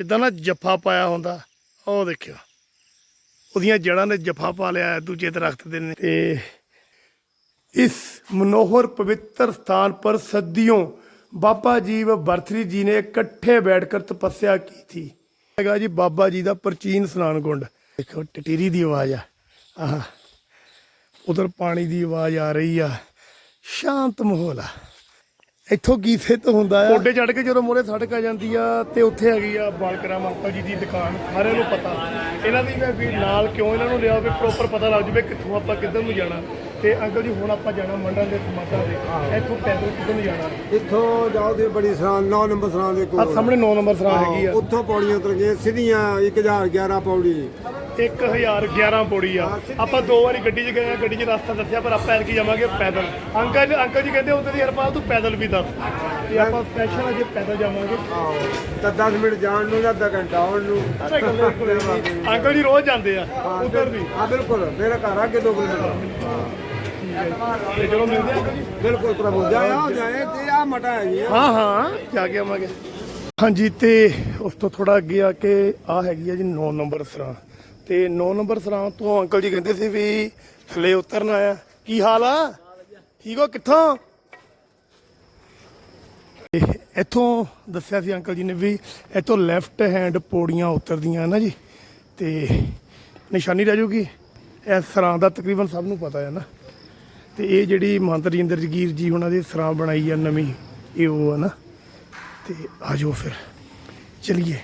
ਜਿੱਦਾਂ ਨਾ ਜੱਫਾ ਪਾਇਆ ਹੁੰਦਾ, ਉਹ ਦੇਖਿਓ। ਉਹਦੀਆਂ ਜੜਾਂ ਨੇ ਜੱਫਾ ਪਾ ਲਿਆ, ਦੂਜੇ ਦਰਖਤ ਦੇ ਨੇ। ਤੇ ਇਸ ਮਨੋਹਰ ਪਵਿੱਤਰ ਸਥਾਨ ਪਰ ਸਦੀਆਂ ਬਾਬਾ ਜੀ व ਬਰਥਰੀ ਜੀ ਨੇ ਇਕੱਠੇ ਬੈਠ ਬੈਠਕਰ ਤਪੱਸਿਆ ਕੀਤੀ। ਹੈਗਾ ਜੀ ਬਾਬਾ ਜੀ ਦਾ ਪ੍ਰਚੀਨ ਸਨਾਨ ਗੁੰਡ। ਦੇਖੋ, ਟਟੀਰੀ ਦੀ ਆਵਾਜ਼ ਆ। ਆਹ, ਉਧਰ ਪਾਣੀ ਦੀ ਆਵਾਜ਼ ਆ ਰਹੀ ਆ। ਸ਼ਾਂਤ ਮਾਹੌਲ ਆ। ਇੱਥੋਂ ਕੀ ਸਿੱਧ ਹੁੰਦਾ ਆ? ਕੋਡੇ ਚੜ ਕੇ ਜਦੋਂ ਮੋਰੇ ਸੜਕ ਆ ਜਾਂਦੀ ਆ ਤੇ ਉੱਥੇ ਹੈਗੀ ਆ ਬਾਲਕਰਾਮ ਅੰਕਲ ਜੀ ਦੀ ਦੁਕਾਨ ਸਾਰਿਆਂ ਨੂੰ ਪਤਾ। ਇਹਨਾਂ ਦੀ ਮੈਂ ਵੀ ਨਾਲ ਕਿਉਂ ਇਹਨਾਂ ਨੂੰ ਲਿਆ ਵੀ ਪ੍ਰੋਪਰ ਪਤਾ ਲੱਗ ਜਵੇ ਕਿੱਥੋਂ ਆਪਾਂ ਕਿੱਧਰ ਨੂੰ ਜਾਣਾ। ਤੇ ਅੰਕਲ ਜੀ ਹੁਣ ਆਪਾਂ ਜਾਣਾ ਮੰਡਲ ਦੇ ਸਮਾਧਾਂ ਦੇ ਇੱਥੋਂ ਪੈਦਲ ਕਿੱਧਰ ਨੂੰ ਜਾਣਾ? ਇੱਥੋਂ ਜਾਓ ਤੇ ਬੜੀ ਸਰਾਂ 9 ਨੰਬਰ ਸਰਾਂ ਦੇ ਆ ਕੋਲ ਸਾਹਮਣੇ 9 ਨੰਬਰ ਸਰਾਂ ਹੈਗੀ ਆ। ਉੱਥੋਂ ਪੌੜੀਆਂ ਉਤਰ ਗਏ ਸਿੱਧੀਆਂ 1011 ਪੌੜੀ। 1011 ਪੌੜੀ ਆ। ਆਪਾਂ ਦੋ ਵਾਰੀ ਗੱਡੀ 'ਚ ਗਏ ਆ ਗੱਡੀ 'ਚ ਰਸਤਾ ਦੱਸਿਆ ਪਰ ਆਪਾਂ ਐਤਕੀ ਜਾਵਾਂਗੇ ਪੈਦਲ। ਅੰਕਲ ਅੰਕਲ ਜੀ ਕਹਿੰਦੇ ਉਧਰ ਦੀ ਹਰਪਾਲ ਤੂੰ ਪੈਦਲ ਵੀ ਦੱਸ। ਤੇ ਆਪਾਂ ਸਪੈਸ਼ਲ ਅਜੇ ਪੈਦਲ ਜਾਵਾਂਗੇ। ਤਾਂ 10 ਮਿੰਟ ਜਾਣ ਨੂੰ ਜਾਂ ਅੱਧਾ ਘੰਟਾ ਆਉਣ ਨੂੰ। ਅੰਕਲ ਜੀ ਰੋਜ਼ ਜਾਂਦੇ ਆ ਉਧਰ ਵੀ। ਹਾਂ ਬਿਲਕੁਲ। ਮੇਰਾ ਘਰ ਕੇ 2 ਕਿਲੋਮੀਟਰ। ਤੇ ਚਲੋ ਮਿਲਦੇ ਆ ਬਿਲਕੁਲ ਪ੍ਰਭੂ ਜਾਇਆ ਜਾਏ ਤੇ ਆ ਮਟਾ ਹੈ ਜੀ ਹਾਂ ਹਾਂ ਜਾ ਕੇ ਆਵਾਂਗੇ। ਹਾਂਜੀ ਤੇ ਉਸ ਤੋਂ ਥੋੜਾ ਅੱਗੇ ਆ ਕੇ ਆ ਹੈਗੀ ਆ ਜੀ 9 ਨੰਬਰ ਸਰਾਂ। ਤੇ 9 ਨੰਬਰ ਸਰਾਂ ਤੋਂ ਅੰਕਲ ਜੀ ਕਹਿੰਦੇ ਸੀ ਵੀ ਥੱਲੇ ਉਤਰਨਾ ਆ ਕੀ ਹਾਲ ਆ? ਠੀਕ ਹੋ? ਕਿੱਥੋਂ? ਇੱਥੋਂ ਦੱਸਿਆ ਸੀ ਅੰਕਲ ਜੀ ਨੇ ਵੀ ਇੱਥੋਂ ਲੈਫਟ ਹੈਂਡ ਪੌੜੀਆਂ ਉਤਰਦੀਆਂ ਨਾ ਜੀ, ਤੇ ਨਿਸ਼ਾਨੀ ਰਹਿ ਜੂਗੀ। ਇਸ ਸਰਾਂ ਦਾ ਤਕਰੀਬਨ ਸਭ ਨੂੰ ਪਤਾ ਹੈ ਨਾ। ਤੇ ਇਹ ਜਿਹੜੀ ਮੰਤਰੀ ਰਜਿੰਦਰ ਜਗੀਰ ਜੀ ਉਹਨਾਂ ਦੀ ਸਰਾਂ ਬਣਾਈ ਆ ਨਵੀਂ, ਇਹ ਉਹ ਆ ਨਾ। ਤੇ ਆਜੋ ਫਿਰ। ਚਲਿਏ।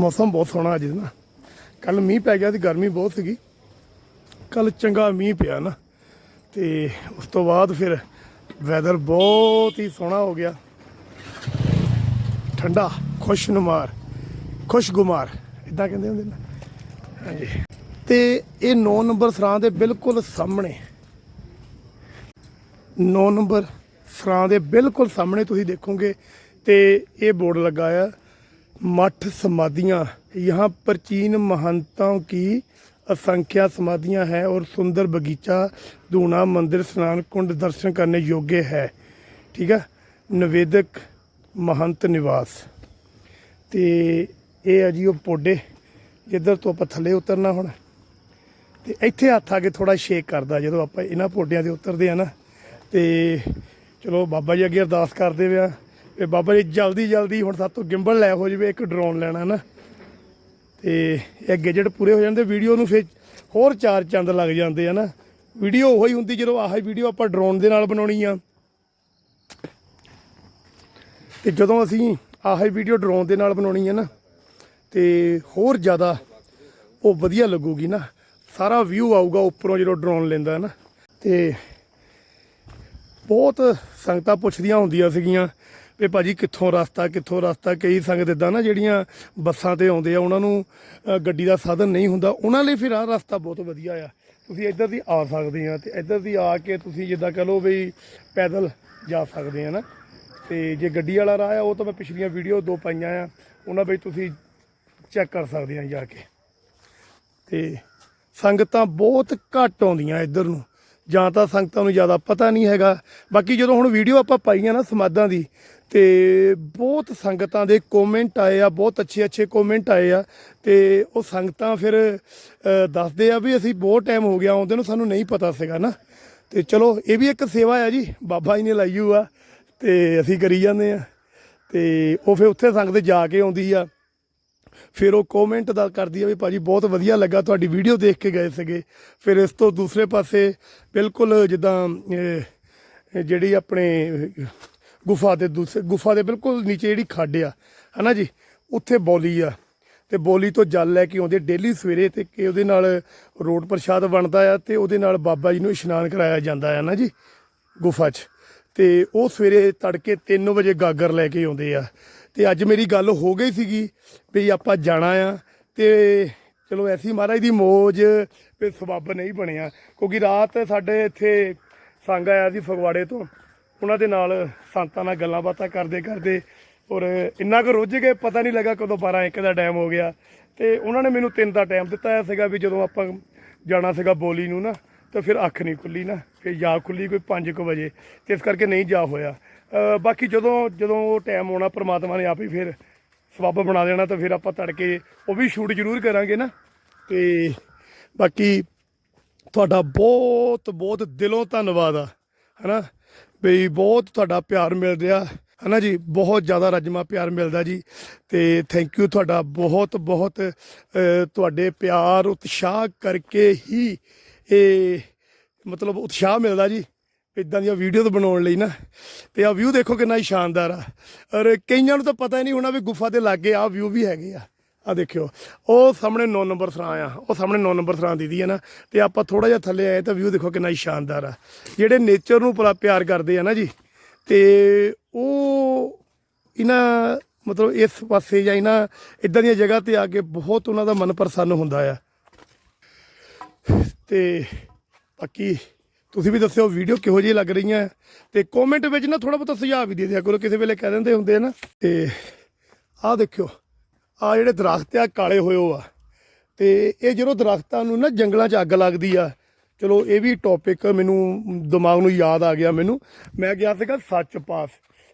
ਮੌਸਮ ਬਹੁਤ ਸੋਹਣਾ ਅੱਜ ਨਾ। ਕੱਲ ਮੀਂਹ ਪੈ ਗਿਆ ਤੇ ਗਰਮੀ ਬਹੁਤ ਸੀਗੀ। ਕੱਲ ਚੰਗਾ ਮੀਂਹ ਪਿਆ ਨਾ। ਤੇ ਉਸ ਤੋਂ ਬਾਅਦ ਫਿਰ ਵੈਦਰ ਬਹੁਤ ਹੀ ਸੋਹਣਾ ਹੋ ਗਿਆ। ਠੰਡਾ, ਖੁਸ਼ਨੁਮਾਰ, ਖੁਸ਼ਗੁਮਾਰ ਇਦਾਂ ਕਹਿੰਦੇ ਹੁੰਦੇ ਨਾ। ਹਾਂਜੀ। ਤੇ ਇਹ 9 ਨੰਬਰ ਸਰਾਂ ਦੇ ਬਿਲਕੁਲ ਸਾਹਮਣੇ। 9 ਨੰਬਰ ਸਰਾਂ ਦੇ ਬਿਲਕੁਲ ਸਾਹਮਣੇ ਤੁਸੀਂ ਦੇਖੋਗੇ ਤੇ ਇਹ ਬੋਰਡ ਲੱਗਾ ਆ। मठ समाधियां यहाँ प्राचीन महंतों की असंख्या समाधियां हैं और सुंदर बगीचा दूना मंदिर स्नान कुंड दर्शन करने योग्य है ठीक है निवेदक महंत निवास ਤੇ ਇਹ ਆ ਜੀ ਉਹ ਪੋਡੇ ਜਿੱਧਰ ਤੋਂ ਆਪਾਂ ਥੱਲੇ ਉਤਰਨਾ ਹੁਣ ਤੇ ਇੱਥੇ ਹੱਥ ਆ ਕੇ ਥੋੜਾ ਸ਼ੇਕ ਕਰਦਾ ਜਦੋਂ ਆਪਾਂ ਇਹਨਾਂ ਪੋਡਿਆਂ ਤੇ ਉਤਰਦੇ ਆ ਨਾ ਤੇ ਚਲੋ ਬਾਬਾ ਜੀ ਅੱਗੇ ਅਰਦਾਸ ਕਰਦੇ ਪਿਆ ਤੇ ਬਾਬਾ ਜੀ ਜਲਦੀ ਜਲਦੀ ਹੁਣ ਸਾਤੋਂ ਗਿੰਬਲ ਲੈ ਹੋ ਜਵੇ, ਇੱਕ ਡਰੋਨ ਲੈਣਾ ਨਾ। ਤੇ ਇਹ ਗੈਜਟ ਪੂਰੇ ਹੋ ਜਾਂਦੇ, ਵੀਡੀਓ ਨੂੰ ਫਿਰ ਹੋਰ ਚਾਰ ਚੰਦ ਲੱਗ ਜਾਂਦੇ ਆ ਨਾ। ਵੀਡੀਓ ਉਹੀ ਹੁੰਦੀ ਜਦੋਂ ਆਹ ਵੀਡੀਓ ਆਪਾਂ ਡਰੋਨ ਦੇ ਨਾਲ ਬਣਾਉਣੀ ਆ। ਤੇ ਜਦੋਂ ਅਸੀਂ ਆਹ ਵੀਡੀਓ ਡਰੋਨ ਦੇ ਨਾਲ ਬਣਾਉਣੀ ਹੈ ਨਾ, ਤੇ ਹੋਰ ਜ਼ਿਆਦਾ ਉਹ ਵਧੀਆ ਲੱਗੂਗੀ ਨਾ। ਸਾਰਾ ਵਿਊ ਆਊਗਾ ਉੱਪਰੋਂ ਜਦੋਂ ਡਰੋਨ ਲੈਂਦਾ ਹੈ ਨਾ। ਤੇ ਬਹੁਤ ਸੰਗਤਾਂ ਪੁੱਛਦੀਆਂ ਹੁੰਦੀਆਂ ਸੀਗੀਆਂ ਵੀ ਭਾਜੀ ਕਿੱਥੋਂ ਰਸਤਾ ਕਿੱਥੋਂ ਰਸਤਾ, ਕਈ ਸੰਗਤ ਇਦਾਂ ਨਾ ਜਿਹੜੀਆਂ ਬੱਸਾਂ ਤੇ ਆਉਂਦੇ ਆ, ਉਹਨਾਂ ਨੂੰ ਗੱਡੀ ਦਾ ਸਾਧਨ ਨਹੀਂ ਹੁੰਦਾ, ਉਹਨਾਂ ਲਈ ਫਿਰ ਆਹ ਰਸਤਾ ਬਹੁਤ ਵਧੀਆ ਆ। ਤੁਸੀਂ ਇੱਧਰ ਦੀ ਆ ਸਕਦੇ ਆ ਤੇ ਇੱਧਰ ਦੀ ਆ ਕੇ ਤੁਸੀਂ ਜਿੱਦਾਂ ਕਹ ਲਓ ਵੀ ਪੈਦਲ ਜਾ ਸਕਦੇ ਆ ਨਾ। ਤੇ ਜੇ ਗੱਡੀ ਵਾਲਾ ਰਾਹ ਆ, ਉਹ ਤਾਂ ਮੈਂ ਪਿਛਲੀਆਂ ਵੀਡੀਓ ਦੋ ਪਾਈਆਂ ਆ, ਉਹਨਾਂ ਵਿੱਚ ਤੁਸੀਂ ਚੈੱਕ ਕਰ ਸਕਦੇ ਆ ਜਾ ਕੇ। ਤੇ ਸੰਗਤਾਂ ਬਹੁਤ ਘੱਟ ਆਉਂਦੀਆਂ ਇੱਧਰ ਨੂੰ, ਜਾਂ ਤਾਂ ਸੰਗਤਾਂ ਨੂੰ ਜ਼ਿਆਦਾ ਪਤਾ ਨਹੀਂ ਹੈਗਾ। ਬਾਕੀ ਜਦੋਂ ਹੁਣ ਵੀਡੀਓ ਆਪਾਂ ਪਾਈਆਂ ਨਾ ਸਮਾਦਾਂ ਦੀ ਤੇ ਬਹੁਤ ਸੰਗਤਾਂ ਦੇ ਕਮੈਂਟ ਆਏ ਆ, ਬਹੁਤ ਅੱਛੇ ਅੱਛੇ ਕਮੈਂਟ ਆਏ ਆ ਤੇ ਉਹ ਸੰਗਤਾਂ ਫਿਰ ਦੱਸਦੇ ਆ ਵੀ ਅਸੀਂ ਬਹੁਤ ਟਾਈਮ ਹੋ ਗਿਆ, ਆਉਂਦੇ ਨੂੰ ਸਾਨੂੰ ਨਹੀਂ ਪਤਾ ਸੀਗਾ ਨਾ। ਤੇ ਚਲੋ, ਇਹ ਵੀ ਇੱਕ ਸੇਵਾ ਆ ਜੀ, ਬਾਬਾ ਜੀ ਨੇ ਲਾਈ ਹੋਈ ਆ ਤੇ ਅਸੀਂ ਕਰੀ ਜਾਂਦੇ ਆ। ਤੇ ਉਹ ਫਿਰ ਉੱਥੇ ਸੰਗਤ ਜਾ ਕੇ ਆਉਂਦੀ ਆ। ਫਿਰ ਉਹ ਕਮੈਂਟ ਦਾ ਕਰਦੀ ਆ ਵੀ ਭਾਜੀ ਬਹੁਤ ਵਧੀਆ ਲੱਗਾ ਤੁਹਾਡੀ ਵੀਡੀਓ ਦੇਖ ਕੇ ਗਏ ਸੀਗੇ। ਫਿਰ ਇਸ ਤੋਂ ਦੂਸਰੇ ਪਾਸੇ ਬਿਲਕੁਲ ਜਿੱਦਾਂ ਜਿਹੜੀ ਆਪਣੇ ਗੁਫਾ ਦੇ ਦੂਸਰੇ ਗੁਫਾ ਦੇ ਬਿਲਕੁਲ ਨੀਚੇ ਜਿਹੜੀ ਖੱਡ ਆ, ਹਨਾ ਜੀ? ਉੱਥੇ ਬੋਲੀ ਆ। ਤੇ ਬੋਲੀ ਤੋਂ ਜਲ ਲੈ ਕੇ ਆਉਂਦੇ ਡੇਲੀ ਸਵੇਰੇ ਤੇ ਕਿ ਉਹਦੇ ਨਾਲ ਰੋਡ ਪ੍ਰਸ਼ਾਦ ਬਣਦਾ ਆ ਤੇ ਉਹਦੇ ਨਾਲ ਬਾਬਾ ਜੀ ਨੂੰ ਇਸ਼ਨਾਨ ਕਰਾਇਆ ਜਾਂਦਾ ਆ ਨਾ ਜੀ? ਗੁਫਾ 'ਚ। ਤੇ ਉਹ ਸਵੇਰੇ ਤੜਕੇ 3 ਵਜੇ ਗਾਗਰ ਲੈ ਕੇ ਆਉਂਦੇ ਆ। ਤੇ ਅੱਜ ਮੇਰੀ ਗੱਲ ਹੋ ਗਈ ਸੀਗੀ ਵੀ ਆਪਾਂ ਜਾਣਾ ਆ ਤੇ ਚਲੋ ਐਸੀ ਮਹਾਰਾਜ ਦੀ ਮੋਜ ਤੇ ਸਬੱਬ ਨਹੀਂ ਬਣਿਆ, ਕਿਉਂਕਿ ਰਾਤ ਸਾਡੇ ਇੱਥੇ ਸੰਗ ਆਇਆ ਸੀ ਫਗਵਾੜੇ ਤੋਂ। ਉਹਨਾਂ ਦੇ ਨਾਲ ਸੰਤਾਂ ਨਾਲ ਗੱਲਾਂ ਬਾਤਾਂ ਕਰਦੇ ਕਰਦੇ ਔਰ ਇੰਨਾ ਕੁ ਰੁੱਝ ਗਏ, ਪਤਾ ਨਹੀਂ ਲੱਗਾ ਕਦੋਂ 12 1 ਦਾ ਟਾਈਮ ਹੋ ਗਿਆ। ਤੇ ਉਹਨਾਂ ਨੇ ਮੈਨੂੰ ਤਿੰਨ ਦਾ ਟਾਈਮ ਦਿੱਤਾ ਹੋਇਆ ਸੀਗਾ ਵੀ ਜਦੋਂ ਆਪਾਂ ਜਾਣਾ ਸੀਗਾ ਬੋਲੀ ਨੂੰ ਨਾ, ਤਾਂ ਫਿਰ ਅੱਖ ਨਹੀਂ ਖੁੱਲੀ ਨਾ, ਫਿਰ ਜਾ ਖੁੱਲੀ ਕੋਈ 5 ਕੁ ਵਜੇ, ਤੇ ਇਸ ਕਰਕੇ ਨਹੀਂ ਜਾ ਹੋਇਆ। ਬਾਕੀ ਜਦੋਂ ਜਦੋਂ ਟਾਈਮ ਆਉਣਾ, ਪ੍ਰਮਾਤਮਾ ਨੇ ਆਪ ਹੀ ਫਿਰ ਸਬੱਬ ਬਣਾ ਦੇਣਾ, ਤਾਂ ਫਿਰ ਆਪਾਂ ਤੜਕੇ ਉਹ ਵੀ ਸ਼ੂਟ ਜ਼ਰੂਰ ਕਰਾਂਗੇ ਨਾ। ਤੇ ਬਾਕੀ ਤੁਹਾਡਾ ਬਹੁਤ ਬਹੁਤ ਦਿਲੋਂ ਧੰਨਵਾਦ ਆ, ਹਨਾ? ਬਈ ਬਹੁਤ ਤੁਹਾਡਾ ਪਿਆਰ ਮਿਲ ਰਿਹਾ ਹਨਾ ਜੀ? ਬਹੁਤ ਜ਼ਿਆਦਾ ਰਜਮਾ ਪਿਆਰ ਮਿਲਦਾ ਜੀ। ਤੇ ਥੈਂਕ ਯੂ ਤੁਹਾਡਾ ਬਹੁਤ ਬਹੁਤ ਤੁਹਾਡੇ ਪਿਆਰ, ਉਤਸ਼ਾਹ ਕਰਕੇ ਹੀ ਇਹ ਮਤਲਬ ਉਤਸ਼ਾਹ ਮਿਲਦਾ ਜੀ। ਇਦਾਂ ਦੀਆਂ ਵੀਡੀਓਜ਼ ਬਣਾਉਣ ਲਈ ਨਾ। ਤੇ ਆ ਵਿਊ ਦੇਖੋ ਕਿੰਨਾ ਹੀ ਸ਼ਾਨਦਾਰ ਆ। ਔਰ ਕਈਆਂ ਨੂੰ ਤਾਂ ਪਤਾ ਹੀ ਨਹੀਂ ਹੋਣਾ ਵੀ ਗੁਫਾ ਦੇ ਲਾਗੇ ਆ ਵਿਊ ਵੀ ਹੈਗੇ ਆ। ਆ ਦੇਖਿਓ, ਉਹ ਸਾਹਮਣੇ 9 ਨੰਬਰ ਸਰਾਂ ਆ, ਉਹ ਸਾਹਮਣੇ 9 ਨੰਬਰ ਸਰਾਂ ਦੀਦੀ ਹੈ ਨਾ, ਤੇ ਆਪਾਂ ਥੋੜਾ ਜਿਹਾ ਥੱਲੇ ਆਏ ਤਾਂ ਵਿਊ ਦੇਖੋ ਕਿੰਨਾ ਹੀ ਸ਼ਾਨਦਾਰ ਆ। ਜਿਹੜੇ ਨੇਚਰ ਨੂੰ ਬੜਾ ਪਿਆਰ ਕਰਦੇ ਆ ਨਾ ਜੀ, ਤੇ ਉਹ ਇਹਨਾਂ ਮਤਲਬ ਇਸ ਪਾਸੇ ਜਾਂ ਇਹਨਾਂ ਇਦਾਂ ਦੀਆਂ ਜਗ੍ਹਾ ਤੇ ਆ ਕੇ ਬਹੁਤ ਉਹਨਾਂ ਦਾ ਮਨ ਪ੍ਰਸੰਨ ਹੁੰਦਾ ਆ। ਤੇ ਬਾਕੀ ਤੁਸੀਂ ਵੀ ਦੱਸਿਓ ਵੀਡੀਓ ਕਿਹੋ ਜਿਹੀ ਲੱਗ ਰਹੀਆਂ, ਤੇ ਕਮੈਂਟ ਵਿੱਚ ਨਾ ਥੋੜਾ ਬਹੁਤਾ ਸੁਝਾਅ ਵੀ ਦੇ ਦਿਆ ਕਰੋ, ਕਿਸੇ ਵੇਲੇ ਕਹਿ ਦਿੰਦੇ ਹੁੰਦੇ ਆ ਨਾ, ਤੇ ਆਹ ਦੇਖਿਓ ਆ ਜਿਹੜੇ ਦਰਖਤ ਆ, ਕਾਲੇ ਹੋਏ ਆ। ਤੇ ਇਹ ਜਦੋਂ ਦਰਖਤਾਂ ਨੂੰ ਨਾ ਜੰਗਲਾਂ 'ਚ ਅੱਗ ਲੱਗਦੀ ਆ, ਚਲੋ ਇਹ ਵੀ ਟੌਪਿਕ ਮੈਨੂੰ ਦਿਮਾਗ ਨੂੰ ਯਾਦ ਆ ਗਿਆ ਮੈਨੂੰ। ਮੈਂ ਗਿਆ ਸੀਗਾ ਸੱਚ ਪਾਸ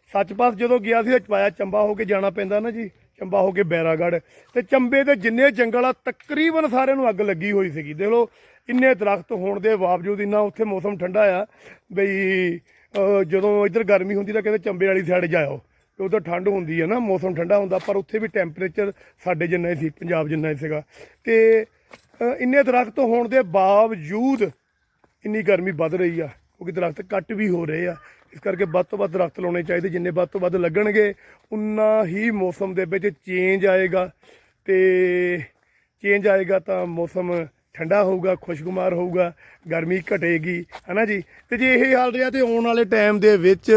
ਸੱਚ ਪਾਸ ਜਦੋਂ ਗਿਆ ਸੀ, ਪਾਇਆ ਚੰਬਾ ਹੋ ਕੇ ਜਾਣਾ ਪੈਂਦਾ ਨਾ ਜੀ, ਚੰਬਾ ਹੋ ਕੇ ਬੈਰਾਗੜ। ਤੇ ਚੰਬੇ ਦੇ ਜਿੰਨੇ ਜੰਗਲ ਆ, ਤਕਰੀਬਨ ਸਾਰਿਆਂ ਨੂੰ ਅੱਗ ਲੱਗੀ ਹੋਈ ਸੀਗੀ। ਦੇਖ ਲਓ, ਇੰਨੇ ਦਰਖਤ ਹੋਣ ਦੇ ਬਾਵਜੂਦ ਇੰਨਾ ਉੱਥੇ ਮੌਸਮ ਠੰਡਾ ਆ, ਬਈ ਜਦੋਂ ਇੱਧਰ ਗਰਮੀ ਹੁੰਦੀ ਤਾਂ ਕਹਿੰਦੇ ਚੰਬੇ ਵਾਲੀ ਸਾਈਡ ਜਾਓ ਤੇ ਉਧਰ ਠੰਡ ਹੁੰਦੀ ਹੈ ਨਾ, ਮੌਸਮ ਠੰਡਾ ਹੁੰਦਾ, ਪਰ ਉੱਥੇ ਵੀ ਟੈਂਪਰੇਚਰ ਸਾਡੇ ਜਿੰਨਾ ਹੀ ਸੀ, ਪੰਜਾਬ ਜਿੰਨਾ ਹੀ ਸੀਗਾ। ਤੇ ਇੰਨੇ ਦਰਖਤ ਹੋਣ ਦੇ ਬਾਵਜੂਦ ਇੰਨੀ ਗਰਮੀ ਵੱਧ ਰਹੀ ਆ, ਕਿਉਂਕਿ ਦਰਖਤ ਕੱਟ ਵੀ ਹੋ ਰਹੇ ਆ। ਇਸ ਕਰਕੇ ਵੱਧ ਤੋਂ ਵੱਧ ਦਰਖਤ ਲਾਉਣੇ ਚਾਹੀਦੇ, ਜਿੰਨੇ ਵੱਧ ਤੋਂ ਵੱਧ ਲੱਗਣਗੇ, ਉਨਾ ਹੀ ਮੌਸਮ ਦੇ ਵਿੱਚ ਚੇਂਜ ਆਏਗਾ। ਤੇ ਚੇਂਜ ਆਏਗਾ ਤਾਂ ਮੌਸਮ ਠੰਡਾ ਹੋਊਗਾ, ਖੁਸ਼ਗੁਮਾਰ ਹੋਊਗਾ, ਗਰਮੀ ਘਟੇਗੀ। ਹਨਾ ਜੀ? ਤੇ ਜੇ ਇਹ ਹਾਲ ਰਿਹਾ ਤੇ ਆਉਣ ਵਾਲੇ ਟਾਈਮ ਦੇ ਵਿੱਚ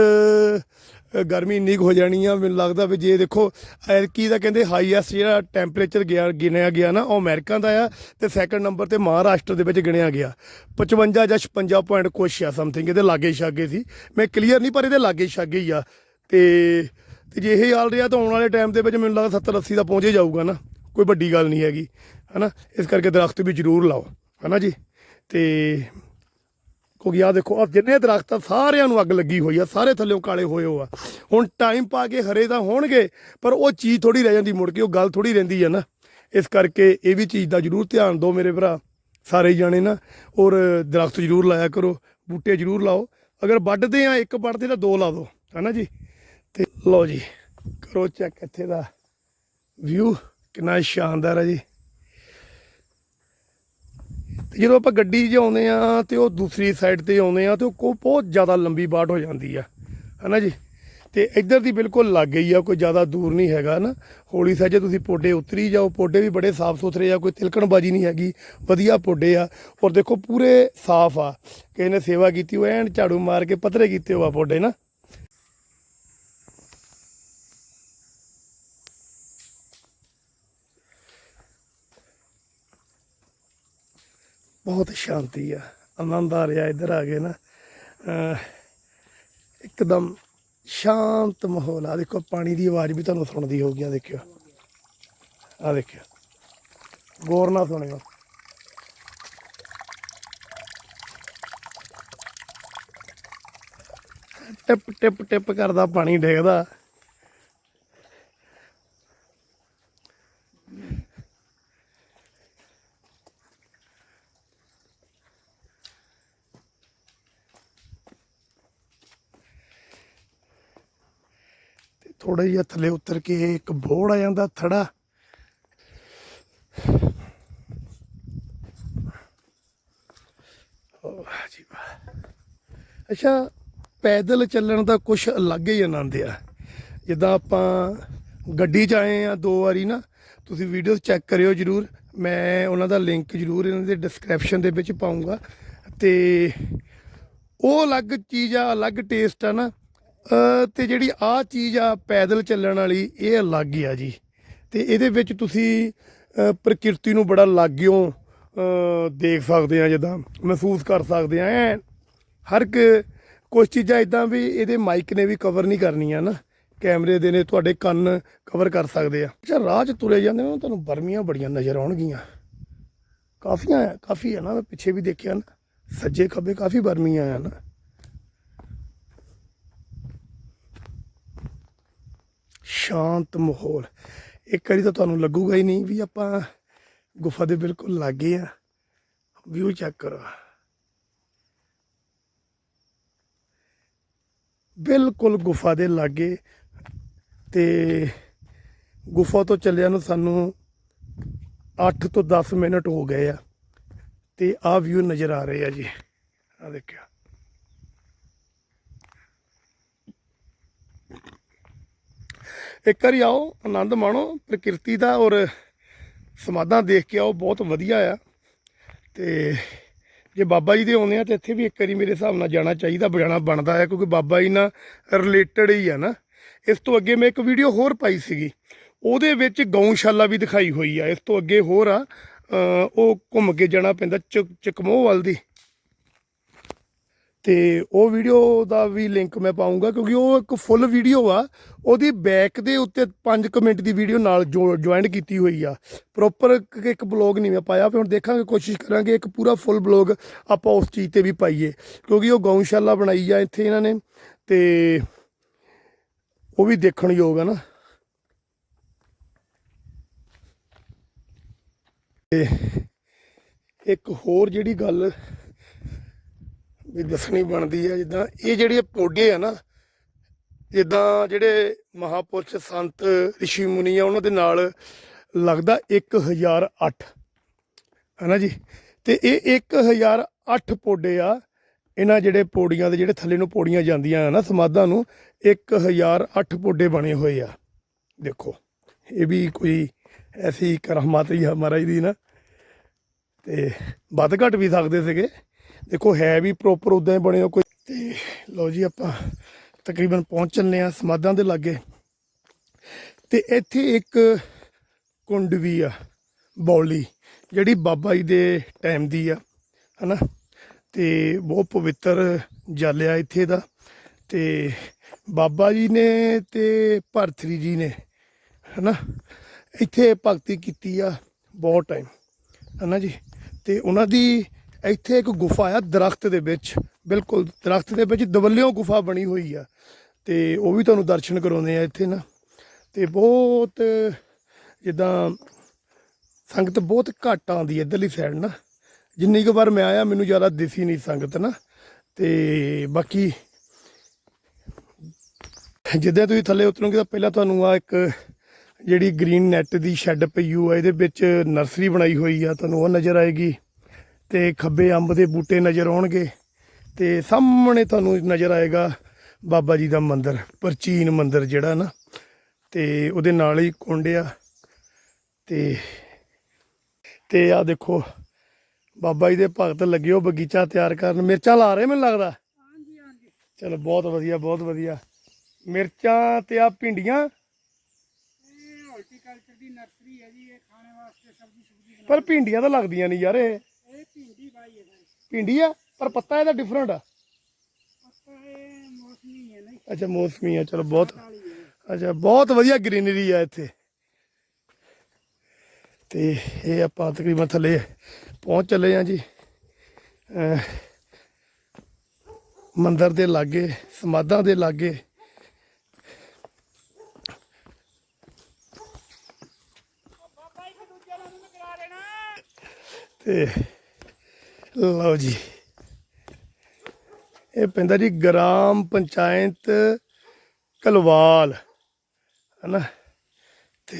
ਗਰਮੀ ਇੰਨੀ ਕੁ ਹੋ ਜਾਣੀ ਆ, ਮੈਨੂੰ ਲੱਗਦਾ ਵੀ ਜੇ ਦੇਖੋ ਐਰਕੀ ਦਾ ਕਹਿੰਦੇ ਹਾਈਐਸਟ ਜਿਹੜਾ ਟੈਂਪਰੇਚਰ ਗਿਆ, ਗਿਣਿਆ ਗਿਆ ਨਾ, ਉਹ ਅਮਰੀਕਾ ਦਾ ਆ ਤੇ ਸੈਕੰਡ ਨੰਬਰ ਤੇ ਮਹਾਰਾਸ਼ਟਰ ਦੇ ਵਿੱਚ ਗਿਣਿਆ ਗਿਆ। 55 ਜਾਂ 56 ਪੁਆਇੰਟ ਕੁਛ ਆ ਸਮਥਿੰਗ ਇਹਦੇ ਲਾਗੇ ਛਾਗੇ ਸੀ। ਮੈਂ ਕਲੀਅਰ ਨਹੀਂ, ਪਰ ਇਹਦੇ ਲਾਗੇ ਛਾਗੇ ਹੀ ਆ। ਤੇ ਤੇ ਜੇ ਇਹ ਹਾਲ ਰਿਹਾ ਤਾਂ ਆਉਣ ਵਾਲੇ ਟਾਈਮ ਦੇ ਵਿੱਚ ਮੈਨੂੰ ਲੱਗਦਾ 70 80 ਦਾ ਪਹੁੰਚੇ ਜਾਊਗਾ ਨਾ। ਕੋਈ ਵੱਡੀ ਗੱਲ ਨਹੀਂ ਹੈਗੀ, ਹਨਾ? ਇਸ ਕਰਕੇ ਦਰਖਤ ਵੀ ਜ਼ਰੂਰ ਲਾਓ, ਹਨਾ ਜੀ? ਤੇ ਕਿਉਂਕਿ ਆ ਦੇਖੋ ਆ ਜਿੰਨੇ ਦਰਖਤ ਆ, ਸਾਰਿਆਂ ਨੂੰ ਅੱਗ ਲੱਗੀ ਹੋਈ ਆ, ਸਾਰੇ ਥੱਲੇੋਂ ਕਾਲੇ ਹੋਏ ਹੋ ਆ। ਹੁਣ ਟਾਈਮ ਪਾ ਕੇ ਹਰੇ ਤਾਂ ਹੋਣਗੇ, ਪਰ ਉਹ ਚੀਜ਼ ਥੋੜੀ ਰਹਿ ਜਾਂਦੀ ਮੁੜ ਕੇ, ਉਹ ਗੱਲ ਥੋੜੀ ਰਹਿੰਦੀ ਆ ਨਾ। ਇਸ ਕਰਕੇ ਇਹ ਵੀ ਚੀਜ਼ ਦਾ ਜ਼ਰੂਰ ਧਿਆਨ ਦਿਓ ਮੇਰੇ ਭਰਾ, ਸਾਰੇ ਜਾਣੇ ਨਾ। ਔਰ ਦਰਖਤ ਜ਼ਰੂਰ ਲਾਇਆ ਕਰੋ, ਬੂਟੇ ਜ਼ਰੂਰ ਲਾਓ। ਅਗਰ ਵੱਢਦੇ ਆ, ਇੱਕ ਵੱਢਦੇ ਤਾਂ ਦੋ ਲਾ ਦਿਓ, ਹਨਾ ਜੀ? ਤੇ ਲਓ ਜੀ, ਕਰੋ ਚੈੱਕ ਇੱਥੇ ਦਾ ਵਿਊ ਕਿੰਨਾ ਸ਼ਾਨਦਾਰ ਹੈ ਜੀ। ਤੇ ਜਦੋਂ ਆਪਾਂ ਗੱਡੀ 'ਚ ਆਉਂਦੇ ਆ ਤੇ ਉਹ ਦੂਸਰੀ ਸਾਈਡ ਤੇ ਆਉਂਦੇ ਆ ਤੇ ਉਹ ਬਹੁਤ ਜ਼ਿਆਦਾ ਲੰਬੀ ਬਾਟ ਹੋ ਜਾਂਦੀ ਆ। ਹਨਾ ਜੀ? ਤੇ ਇੱਧਰ ਦੀ ਬਿਲਕੁਲ ਲੱਗ ਗਈ ਆ, ਕੋਈ ਜ਼ਿਆਦਾ ਦੂਰ ਨਹੀਂ ਹੈਗਾ ਨਾ ਹੌਲੀ ਸਹਿਜੇ ਤੁਸੀਂ ਪੋਡੇ ਉਤਰੀ ਜਾਓ, ਪੋਡੇ ਵੀ ਬੜੇ ਸਾਫ਼ ਸੁਥਰੇ ਆ, ਕੋਈ ਤਿਲਕਣਬਾਜੀ ਨਹੀਂ ਹੈਗੀ, ਵਧੀਆ ਪੋਡੇ ਆ। ਔਰ ਦੇਖੋ ਪੂਰੇ ਸਾਫ਼ ਆ। ਕਿਸੇ ਨੇ ਸੇਵਾ ਕੀਤੀ ਉਹ ਐਨ ਝਾੜੂ ਮਾਰ ਕੇ ਪਤਰੇ ਕੀਤੇ ਹੋਆ ਪੋਡੇ, ਨਾ? ਬਹੁਤ ਸ਼ਾਂਤੀ ਆ, ਆਨੰਦ ਆ ਰਿਹਾ ਇੱਧਰ ਆ ਗਏ ਨਾ। ਇੱਕਦਮ ਸ਼ਾਂਤ ਮਾਹੌਲ ਆ। ਦੇਖੋ, ਪਾਣੀ ਦੀ ਆਵਾਜ਼ ਵੀ ਤੁਹਾਨੂੰ ਸੁਣਦੀ ਹੋਊਗੀ ਆ ਦੇਖਿਓ। ਆ ਦੇਖਿਓ। ਗੌਰ ਨਾਲ ਸੁਣਿਓ। ਟਿਪ ਟਿਪ ਟਿਪ ਕਰਦਾ, ਪਾਣੀ ਡੇਗਦਾ। ਥੋੜਾ ਜਿਹਾ ਥੱਲੇ ਉਤਰ ਕੇ ਇੱਕ ਬੋੜ ਆ ਜਾਂਦਾ ਥੜਾ। ਵਾਹ ਜੀ ਵਾਹ। ਅੱਛਾ, ਪੈਦਲ ਚੱਲਣ ਦਾ ਕੁਝ ਅਲੱਗ ਹੀ ਆਨੰਦ ਆ। ਜਿੱਦਾਂ ਆਪਾਂ ਗੱਡੀ 'ਚ ਆਏ ਆ ਦੋ ਵਾਰੀ ਨਾ, ਤੁਸੀਂ ਵੀਡੀਓਜ਼ ਚੈੱਕ ਕਰਿਓ ਜਰੂਰ। ਮੈਂ ਉਹਨਾਂ ਦਾ ਲਿੰਕ ਜਰੂਰ ਇਹਨਾਂ ਦੇ ਡਿਸਕ੍ਰਿਪਸ਼ਨ ਦੇ ਵਿੱਚ ਪਾਉਂਗਾ ਤੇ ਉਹ ਅਲੱਗ ਚੀਜ਼ ਆ, ਅਲੱਗ ਟੇਸਟ ਆ ਨਾ। ਤੇ ਜਿਹੜੀ ਆ ਚੀਜ਼ ਆ ਪੈਦਲ ਚੱਲਣ ਵਾਲੀ, ਇਹ ਅਲੱਗ ਹੀ ਆ ਜੀ। ਤੇ ਇਹਦੇ ਵਿੱਚ ਤੁਸੀਂ ਪ੍ਰਕਿਰਤੀ ਨੂੰ ਬੜਾ ਲਾਗਿਓ ਦੇਖ ਸਕਦੇ ਆ, ਜਿੱਦਾਂ ਮਹਿਸੂਸ ਕਰ ਸਕਦੇ ਆ। ਐਨ ਹਰ ਇੱਕ ਕੁਝ ਚੀਜ਼ਾਂ ਇਦਾਂ ਵੀ ਇਹਦੇ ਮਾਈਕ ਨੇ ਵੀ ਕਵਰ ਨਹੀਂ ਕਰਨੀਆਂ ਨਾ। ਕੈਮਰੇ ਦੇ ਨੇ, ਤੁਹਾਡੇ ਕੰਨ ਕਵਰ ਕਰ ਸਕਦੇ ਆ। ਅੱਛਾ, ਰਾਹ 'ਚ ਤੁਰੇ ਜਾਂਦੇ ਨੇ ਤੁਹਾਨੂੰ ਬਰਮੀਆਂ ਬੜੀਆਂ ਨਜ਼ਰ ਆਉਣਗੀਆਂ। ਕਾਫੀਆਂ ਆ ਕਾਫੀ ਆ ਨਾ, ਮੈਂ ਪਿੱਛੇ ਵੀ ਦੇਖਿਆ ਨਾ। ਸੱਜੇ ਖੱਬੇ ਕਾਫੀ ਬਰਮੀਆਂ ਆ ਨਾ। ਸ਼ਾਂਤ ਮਾਹੌਲ। ਇੱਕ ਵਾਰੀ ਤਾਂ ਤੁਹਾਨੂੰ ਲੱਗੂਗਾ ਹੀ ਨਹੀਂ ਵੀ ਆਪਾਂ ਗੁਫਾ ਦੇ ਬਿਲਕੁਲ ਲਾਗੇ ਆ। ਵਿਊ ਚੈੱਕ ਕਰੋ। ਬਿਲਕੁਲ ਗੁਫਾ ਦੇ ਲਾਗੇ ਤੇ ਗੁਫਾ ਤੋਂ ਚੱਲਿਆ ਨੂੰ ਸਾਨੂੰ 8 ਤੋਂ 10 ਮਿੰਟ ਹੋ ਗਏ ਆ ਤੇ ਆਹ ਵਿਊ ਨਜ਼ਰ ਆ ਰਹੇ ਆ ਜੀ। ਆ ਦੇਖਿਓ। ਇੱਕ ਵਾਰੀ ਆਓ, ਆਨੰਦ ਮਾਣੋ, ਪ੍ਰਕਿਰਤੀ ਦਾ ਔਰ ਸਮਾਧਾਂ ਦੇਖ ਕੇ ਆਓ, ਬਹੁਤ ਵਧੀਆ ਆ। ਤੇ ਜੇ ਬਾਬਾ ਜੀ ਦੇ ਆਉਂਦੇ ਆ, ਤੇ ਇੱਥੇ ਵੀ ਇੱਕ ਵਾਰੀ ਮੇਰੇ ਹਿਸਾਬ ਨਾਲ ਜਾਣਾ ਚਾਹੀਦਾ ਜਾਣਾ ਬਣਦਾ ਆ, ਕਿਉਂਕਿ ਬਾਬਾ ਜੀ ਨਾਲ ਰਿਲੇਟਡ ਹੀ ਆ ਨਾ। ਇਸ ਤੋਂ ਅੱਗੇ ਮੈਂ ਇੱਕ ਵੀਡੀਓ ਹੋਰ ਪਾਈ ਸੀਗੀ। ਉਹਦੇ ਵਿੱਚ ਗਊਸ਼ਾਲਾ ਵੀ ਦਿਖਾਈ ਹੋਈ ਆ। ਇਸ ਤੋਂ ਅੱਗੇ ਹੋਰ ਆ। ਉਹ ਘੁੰਮ ਕੇ ਜਾਣਾ ਪੈਂਦਾ ਚ ਚਕਮੋਹ ਵੱਲ ਦੀ। ਤੇ ਉਹ ਵੀਡੀਓ ਦਾ ਵੀ ਲਿੰਕ ਮੈਂ ਪਾਉਂਗਾ ਕਿਉਂਕਿ ਉਹ ਇੱਕ ਫੁੱਲ ਵੀਡੀਓ ਆ। ਉਹਦੀ ਬੈਕ ਦੇ ਉੱਤੇ 5 ਮਿੰਟ ਦੀ ਵੀਡੀਓ ਨਾਲ ਜੁਆਇਨ ਕੀਤੀ ਹੋਈ ਆ। ਪ੍ਰੋਪਰ ਇੱਕ ਬਲੌਗ ਨਹੀਂ ਮੈਂ ਪਾਇਆ, ਫਿਰ ਹੁਣ ਦੇਖਾਂਗੇ, ਕੋਸ਼ਿਸ਼ ਕਰਾਂਗੇ ਇੱਕ ਪੂਰਾ ਫੁੱਲ ਬਲੌਗ ਆਪਾਂ ਉਸ ਚੀਜ਼ ਤੇ ਵੀ ਪਾਈਏ। ਕਿਉਂਕਿ ਉਹ ਗਊਸ਼ਾਲਾ ਬਣਾਈ ਆ ਇੱਥੇ ਇਹਨਾਂ ਨੇ, ਤੇ ਉਹ ਵੀ ਦੇਖਣ ਯੋਗ ਆ ਨਾ। ਤੇ ਇੱਕ ਹੋਰ ਜਿਹੜੀ ਗੱਲ ਵੀ ਦੱਸਣੀ ਬਣਦੀ ਆ, ਜਿੱਦਾਂ ਇਹ ਜਿਹੜੇ ਪੌਡੇ ਆ ਨਾ, ਜਿੱਦਾਂ ਜਿਹੜੇ ਮਹਾਪੁਰਸ਼ ਸੰਤ ਰਿਸ਼ੀ ਮੁਨੀ ਆ, ਉਹਨਾਂ ਦੇ ਨਾਲ ਲੱਗਦਾ 1008 ਹੈਨਾ ਜੀ? ਤੇ ਇਹ 1008 ਪੌਡੇ ਆ, ਇਹਨਾਂ ਜਿਹੜੇ ਪੌੜੀਆਂ ਦੇ ਜਿਹੜੇ ਥੱਲੇ ਨੂੰ ਪੌੜੀਆਂ ਜਾਂਦੀਆਂ ਆ ਨਾ ਸਮਾਧਾਂ ਨੂੰ 1008 ਪੋਡੇ ਬਣੇ ਹੋਏ ਆ। ਦੇਖੋ, ਇਹ ਵੀ ਕੋਈ ਐਸੀ ਕਰਮਾਤ ਹੀ ਆ ਮਹਾਰਾਜ ਦੀ ਨਾ, ਤੇ ਵੱਧ ਘਟ ਵੀ ਸਕਦੇ ਸੀਗੇ। ਦੇਖੋ, ਹੈ ਵੀ ਪ੍ਰੋਪਰ ਉਦਾਂ ਹੀ ਬਣੇ ਹੋ ਕੋਈ। ਤੇ ਲਓ ਜੀ, ਆਪਾਂ ਤਕਰੀਬਨ ਪਹੁੰਚ ਚੱਲੇ ਆ ਸਮਾਧਾਂ ਦੇ ਲਾਗੇ। ਤੇ ਇੱਥੇ ਇੱਕ ਕੁੰਡ ਵੀ ਆ, ਬੌਲੀ, ਜਿਹੜੀ ਬਾਬਾ ਜੀ ਦੇ ਟਾਈਮ ਦੀ ਆ, ਹਨਾ? ਤੇ ਬਹੁਤ ਪਵਿੱਤਰ ਜਲ ਆ ਇੱਥੇ ਦਾ। ਤੇ ਬਾਬਾ ਜੀ ਨੇ ਤੇ ਭਰਤਰੀ ਜੀ ਨੇ, ਹਨਾ? ਇੱਥੇ ਭਗਤੀ ਕੀਤੀ ਆ ਬਹੁਤ ਟਾਈਮ ਹਨਾ ਜੀ? ਤੇ ਉਹਨਾਂ ਦੀ ਇੱਥੇ ਇੱਕ ਗੁਫਾ ਆ ਦਰਖਤ ਦੇ ਵਿੱਚ। ਬਿਲਕੁਲ, ਦਰਖਤ ਦੇ ਵਿੱਚ ਦਵੱਲਿਓ ਗੁਫਾ ਬਣੀ ਹੋਈ ਆ। ਤੇ ਉਹ ਵੀ ਤੁਹਾਨੂੰ ਦਰਸ਼ਨ ਕਰਾਉਂਦੇ ਆ ਇੱਥੇ ਨਾ। ਤੇ ਬਹੁਤ, ਜਿੱਦਾਂ ਸੰਗਤ ਬਹੁਤ ਘੱਟ ਆਉਂਦੀ ਹੈ ਇੱਧਰਲੀ ਸਾਈਡ ਨਾ। ਜਿੰਨੀ ਕੁ ਵਾਰ ਮੈਂ ਆਇਆ, ਮੈਨੂੰ ਜ਼ਿਆਦਾ ਦਿਸੀ ਨਹੀਂ ਸੰਗਤ ਨਾ। ਤੇ ਬਾਕੀ ਜਿੱਦਾਂ ਤੁਸੀਂ ਥੱਲੇ ਉਤਰੋਗੇ ਤਾਂ ਪਹਿਲਾਂ ਤੁਹਾਨੂੰ ਆ ਇੱਕ ਜਿਹੜੀ ਗ੍ਰੀਨ ਨੈਟ ਦੀ ਸ਼ੈੱਡ ਪਈ ਹੋਈ ਆ, ਇਹਦੇ ਵਿੱਚ ਨਰਸਰੀ ਬਣਾਈ ਹੋਈ ਆ। ਤੁਹਾਨੂੰ ਉਹ ਨਜ਼ਰ ਆਏਗੀ। ਤੇ ਖੱਬੇ ਅੰਬ ਦੇ ਬੂਟੇ ਨਜ਼ਰ ਆਉਣਗੇ ਤੇ ਸਾਹਮਣੇ ਤੁਹਾਨੂੰ ਨਜ਼ਰ ਆਏਗਾ ਬਾਬਾ ਜੀ ਦਾ ਮੰਦਿਰ ਪ੍ਰਾਚੀਨ ਮੰਦਿਰ ਜਿਹੜਾ ਨਾ ਤੇ ਉਹਦੇ ਨਾਲ ਹੀ ਕੁੰਡ ਆ ਤੇ ਤੇ ਆ ਦੇਖੋ ਬਾਬਾ ਜੀ ਦੇ ਭਗਤ ਲੱਗੇ ਉਹ ਬਗੀਚਾ ਤਿਆਰ ਕਰਨ। ਮਿਰਚਾਂ ਲਾ ਰਹੇ ਮੈਨੂੰ ਲੱਗਦਾ? ਹਾਂਜੀ ਹਾਂਜੀ। ਚਲੋ ਬਹੁਤ ਵਧੀਆ ਬਹੁਤ ਵਧੀਆ। ਮਿਰਚਾਂ ਤੇ ਆ ਭਿੰਡੀਆਂ? ਇਹ ਹਾਰਟੀਕਲਚਰ ਦੀ ਨਰਸਰੀ ਹੈ ਜੀ ਇਹ ਖਾਣੇ ਵਾਸਤੇ ਸਬਜ਼ੀ ਸੁਬਜ਼ੀ ਬਣਾ ਪਰ ਭਿੰਡੀਆਂ ਤਾਂ ਲੱਗਦੀਆਂ ਨਹੀਂ ਯਾਰ ਇਹ ਇਹ ਭਿੰਡੀ ਬਾਈ ਹੈ ਸਾਰੀ ਭਿੰਡੀ ਆ, ਪਰ ਪੱਤਾ ਇਹਦਾ ਡਿਫਰੈਂਟ ਆ। ਅੱਛਾ, ਮੌਸਮੀ ਆ, ਚਲੋ ਬਹੁਤ। ਅੱਛਾ, ਬਹੁਤ ਵਧੀਆ ਗ੍ਰੀਨਰੀ ਆ ਇੱਥੇ। ਤੇ ਇਹ ਆਪਾਂ ਤਕਰੀਬਨ ਥੱਲੇ ਪਹੁੰਚ ਚੱਲੇ ਆ ਜੀ। ਮੰਦਰ ਦੇ ਲਾਗੇ, ਸਮਾਧਾਂ ਦੇ ਲਾਗੇ। ਬਾਬਾ ਤੇ ਲਓ ਜੀ। ਇਹ ਪੈਂਦਾ ਜੀ ਗ੍ਰਾਮ ਪੰਚਾਇਤ ਕਲਵਾਲ, ਹਨਾ? ਤੇ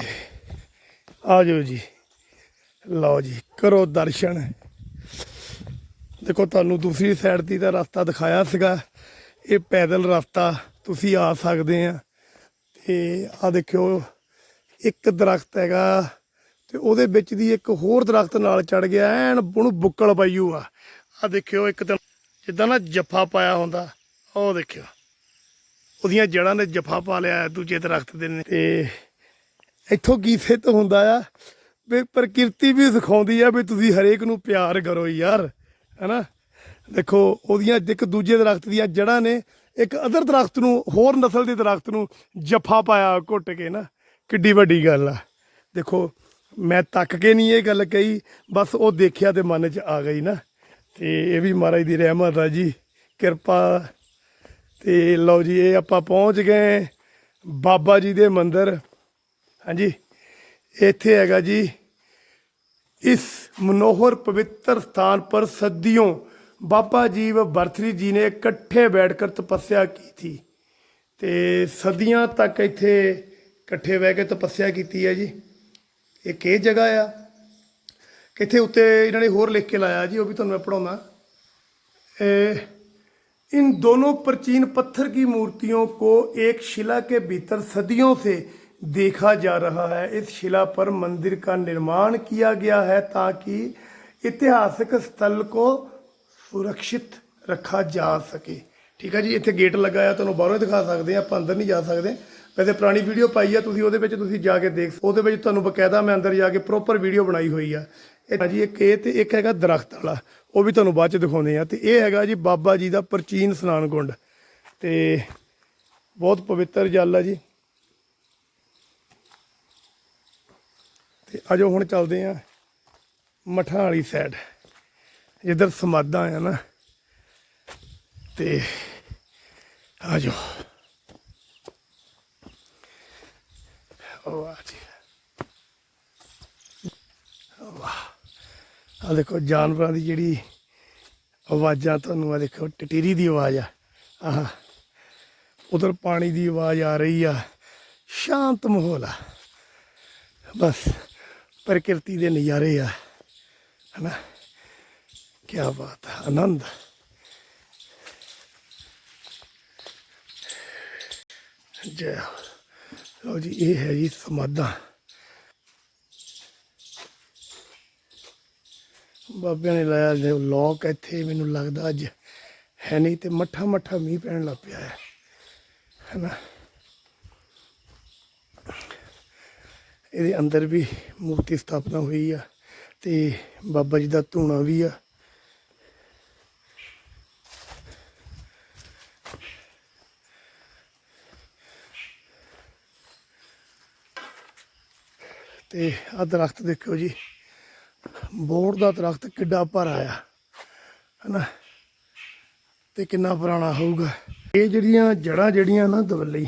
ਆ ਜਾਓ ਜੀ। ਲਓ ਜੀ, ਕਰੋ ਦਰਸ਼ਨ। ਦੇਖੋ, ਤੁਹਾਨੂੰ ਦੂਸਰੀ ਸਾਈਡ ਦੀ ਦਾ ਰਸਤਾ ਦਿਖਾਇਆ ਸੀਗਾ। ਇਹ ਪੈਦਲ ਰਸਤਾ, ਤੁਸੀਂ ਆ ਸਕਦੇ ਆ। ਤੇ ਆ ਦੇਖਿਓ, ਇੱਕ ਦਰਖਤ ਹੈਗਾ ਤੇ ਉਹਦੇ ਵਿੱਚ ਦੀ ਇੱਕ ਹੋਰ ਦਰਖਤ ਨਾਲ ਚੜ ਗਿਆ, ਐਨ ਉਹਨੂੰ ਬੁੱਕਲ ਪਾਈਓ ਆ ਆ ਦੇਖਿਓ ਇੱਕ ਤਾਂ ਜਿੱਦਾਂ ਨਾ ਜੱਫਾ ਪਾਇਆ ਹੁੰਦਾ, ਉਹ ਦੇਖਿਓ। ਉਹਦੀਆਂ ਜੜਾਂ ਨੇ ਜੱਫਾ ਪਾ ਲਿਆ ਦੂਜੇ ਦਰਖਤ ਦੇ ਨੇ। ਤੇ ਇੱਥੋਂ ਕੀ ਸਿੱਧ ਹੁੰਦਾ ਆ? ਵੀ ਪ੍ਰਕਿਰਤੀ ਵੀ ਸਿਖਾਉਂਦੀ ਆ ਵੀ ਤੁਸੀਂ ਹਰੇਕ ਨੂੰ ਪਿਆਰ ਕਰੋ ਯਾਰ, ਹੈਨਾ? ਦੇਖੋ, ਉਹਦੀਆਂ ਇੱਕ ਦੂਜੇ ਦਰਖਤ ਦੀਆਂ ਜੜਾਂ ਨੇ, ਇੱਕ ਅਦਰ ਦਰਖਤ ਨੂੰ, ਹੋਰ ਨਸਲ ਦੇ ਦਰਖਤ ਨੂੰ ਜੱਫਾ ਪਾਇਆ ਘੁੱਟ ਕੇ ਨਾ। ਕਿੱਡੀ ਵੱਡੀ ਗੱਲ ਆ। ਦੇਖੋ ਮੈਂ ਤੱਕ ਕੇ ਨਹੀਂ ਇਹ ਗੱਲ ਕਹੀ, ਬਸ ਉਹ ਦੇਖਿਆ ਤੇ ਮਨ 'ਚ ਆ ਗਈ ਨਾ। ਤੇ ਇਹ ਵੀ ਮਹਾਰਾਜ ਦੀ ਰਹਿਮਤ ਆ ਜੀ, ਕਿਰਪਾ। ਤੇ ਲਓ ਜੀ, ਇਹ ਆਪਾਂ ਪਹੁੰਚ ਗਏ ਬਾਬਾ ਜੀ ਦੇ ਮੰਦਰ। ਹਾਂਜੀ, ਇੱਥੇ ਹੈਗਾ ਜੀ, ਇਸ ਮਨੋਹਰ ਪਵਿੱਤਰ ਸਥਾਨ ਪਰ ਸਦੀਆਂ ਬਾਬਾ ਜੀ व ਬਰਥਰੀ ਜੀ ਨੇ ਇਕੱਠੇ ਬੈਠ ਕੇ ਤਪੱਸਿਆ ਕੀਤੀ। ਸੀ ਤੇ ਸਦੀਆਂ ਤੱਕ ਇੱਥੇ ਇਕੱਠੇ ਬਹਿ ਕੇ ਤਪੱਸਿਆ ਕੀਤੀ ਹੈ ਜੀ। ਇੱਕ ਇਹ ਜਗ੍ਹਾ ਆ ਕਿੱਥੇ ਉੱਤੇ ਇਹਨਾਂ ਨੇ ਹੋਰ ਲਿਖ ਕੇ ਲਾਇਆ ਜੀ ਉਹ ਵੀ ਤੁਹਾਨੂੰ ਮੈਂ ਪੜਾਉਣਾ इन दोनों प्राचीन पत्थर की मूर्तियों को एक शिला के भीतर सदियों से देखा जा रहा है इस शिला पर मंदिर का निर्माण किया गया है ताकि ऐतिहासिक स्थल को ਸੁਰੱਖਿਅਤ ਰੱਖਾ ਜਾ ਸਕੇ ਠੀਕ ਹੈ ਜੀ ਇੱਥੇ ਗੇਟ ਲੱਗਾ ਆ ਤੁਹਾਨੂੰ ਬਾਹਰੋਂ ਹੀ ਦਿਖਾ ਸਕਦੇ ਆ ਆਪਾਂ ਅੰਦਰ ਨਹੀਂ ਜਾ ਸਕਦੇ ਵੈਸੇ ਪੁਰਾਣੀ ਵੀਡੀਓ ਪਾਈ ਆ, ਤੁਸੀਂ ਉਹਦੇ ਵਿੱਚ ਤੁਸੀਂ ਜਾ ਕੇ ਦੇਖ ਉਹਦੇ ਵਿੱਚ ਤੁਹਾਨੂੰ ਬਕਾਇਦਾ ਮੈਂ ਅੰਦਰ ਜਾ ਕੇ ਪ੍ਰੋਪਰ ਵੀਡੀਓ ਬਣਾਈ ਹੋਈ ਆ। ਇਹ ਜੀ ਇੱਕ ਇਹ ਤੇ ਇੱਕ ਹੈਗਾ ਦਰਖਤ ਵਾਲਾ, ਉਹ ਵੀ ਤੁਹਾਨੂੰ ਬਾਅਦ ਚ ਦਿਖਾਉਂਦੇ ਆ। ਤੇ ਇਹ ਹੈਗਾ ਜੀ ਬਾਬਾ ਜੀ ਦਾ ਪ੍ਰਾਚੀਨ ਸਨਾਨ ਕੁੰਡ। ਤੇ ਬਹੁਤ ਪਵਿੱਤਰ ਜਲ ਆ ਜੀ। ਤੇ ਆਜੋ ਹੁਣ ਚੱਲਦੇ ਆ ਮਠਾਂ ਵਾਲੀ ਸਾਈਡ ਜਿੱਧਰ ਸਮਾਧਾਂ ਆ ਨਾ। ਤੇ ਆਜੋ ਵਾਹ ਜੀ। ਵਾਹ। ਆ ਦੇਖੋ, ਜਾਨਵਰਾਂ ਦੀ ਜਿਹੜੀ ਆਵਾਜ਼ਾਂ ਤੁਹਾਨੂੰ ਆ ਦੇਖੋ, ਟਟੀਰੀ ਦੀ ਆਵਾਜ਼ ਆ। ਆਹ, ਉਧਰ ਪਾਣੀ ਦੀ ਆਵਾਜ਼ ਆ ਰਹੀ ਆ। ਸ਼ਾਂਤ ਮਾਹੌਲ ਆ। ਬਸ, ਪ੍ਰਕਿਰਤੀ ਦੇ ਨਜ਼ਾਰੇ ਆ। ਹਨਾ? ਕੀ ਬਾਤ ਹੈ ਆਨੰਦ। ਜੈ ਲਓ ਜੀ, ਇਹ ਹੈ ਜੀ ਸਮਾਧਾਂ। ਬਾਬਿਆਂ ਨੇ ਲਾਇਆ ਜੇ ਲੋਕ ਇੱਥੇ, ਮੈਨੂੰ ਲੱਗਦਾ ਅੱਜ ਹੈ ਨਹੀਂ ਤੇ ਮੱਠਾ ਮੱਠਾ ਮੀਂਹ ਪੈਣ ਲੱਗ ਪਿਆ ਹੈ। ਹੈਨਾ? ਇਹਦੇ ਅੰਦਰ ਵੀ ਮੂਰਤੀ ਸਥਾਪਨਾ ਹੋਈ ਆ ਤੇ ਬਾਬਾ ਜੀ ਦਾ ਧੂਣਾ ਵੀ ਆ। ਤੇ ਆ ਦਰਖਤ ਦੇਖਿਓ ਜੀ। ਬੋੜ ਦਾ ਦਰਖਤ ਕਿੱਡਾ ਭਰਾ ਆ ਹਨਾ? ਤੇ ਕਿੰਨਾ ਪੁਰਾਣਾ ਹੋਊਗਾ। ਇਹ ਜਿਹੜੀਆਂ ਜੜਾਂ ਜਿਹੜੀਆਂ ਨਾ ਦਵੱਲੀ,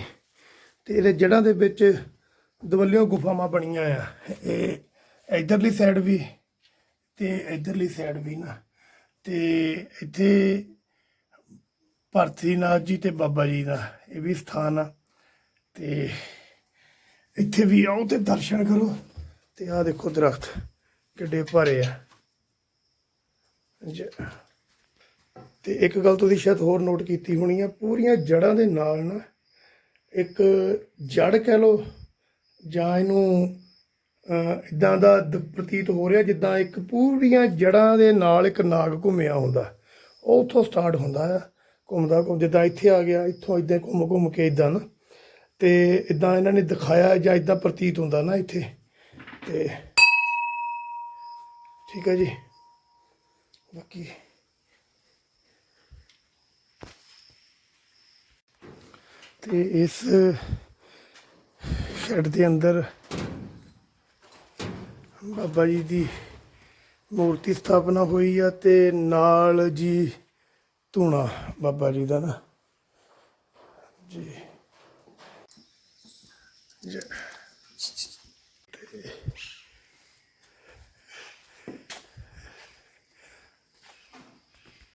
ਤੇ ਇਹਦੇ ਜੜਾਂ ਦੇ ਵਿੱਚ ਦਵੱਲਿਓ ਗੁਫਾਵਾਂ ਬਣੀਆਂ ਆ। ਇਹ ਇਧਰਲੀ ਸਾਈਡ ਵੀ ਤੇ ਇਧਰਲੀ ਸਾਈਡ ਵੀ ਨਾ। ਤੇ ਇੱਥੇ ਭਰਤਰੀਨਾਥ ਜੀ ਤੇ ਬਾਬਾ ਜੀ ਦਾ ਇਹ ਵੀ ਸਥਾਨ ਆ। ਤੇ ਇੱਥੇ ਵੀ ਆਓ ਤੇ ਦਰਸ਼ਨ ਕਰੋ। ਤੇ ਆਹ ਦੇਖੋ ਦਰਖਤ ਕਿੱਡੇ ਭਾਰੇ ਆ। ਜ- ਤੇ ਇੱਕ ਗੱਲ ਤੁਸੀਂ ਸ਼ਾਇਦ ਹੋਰ ਨੋਟ ਕੀਤੀ ਹੋਣੀ ਆ, ਪੂਰੀਆਂ ਜੜਾਂ ਦੇ ਨਾਲ ਨਾ ਇੱਕ ਜੜ ਕਹਿ ਲੋ ਜਾਂ ਇਹਨੂੰ ਇਦਾਂ ਦਾ ਦ- ਪ੍ਰਤੀਤ ਹੋ ਰਿਹਾ ਜਿੱਦਾਂ ਇੱਕ ਪੂਰੀਆਂ ਜੜਾਂ ਦੇ ਨਾਲ ਇੱਕ ਨਾਗ ਘੁੰਮਿਆ ਹੁੰਦਾ। ਉਹ ਉੱਥੋਂ ਸਟਾਰਟ ਹੁੰਦਾ ਆ, ਘੁੰਮਦਾ ਘੁੰਮ ਜਿੱਦਾਂ ਇੱਥੇ ਆ ਗਿਆ, ਇੱਥੋਂ ਇਦਾਂ ਘੁੰਮ ਘੁੰਮ ਕੇ ਇਦਾਂ ਨਾ। ਤੇ ਇਦਾਂ ਇਹਨਾਂ ਨੇ ਦਿਖਾਇਆ ਜਾਂ ਇਦਾਂ ਪ੍ਰਤੀਤ ਹੁੰਦਾ ਨਾ ਇੱਥੇ। ਤੇ ਠੀਕ ਹੈ ਜੀ। ਬਾਕੀ ਤੇ ਇਸ ਸ਼ੈਡ ਦੇ ਅੰਦਰ ਬਾਬਾ ਜੀ ਦੀ ਮੂਰਤੀ ਸਥਾਪਨਾ ਹੋਈ ਆ ਤੇ ਨਾਲ ਜੀ ਧੂਣਾ ਬਾਬਾ ਜੀ ਦਾ ਨਾ। ਜੀ। ਜੈ।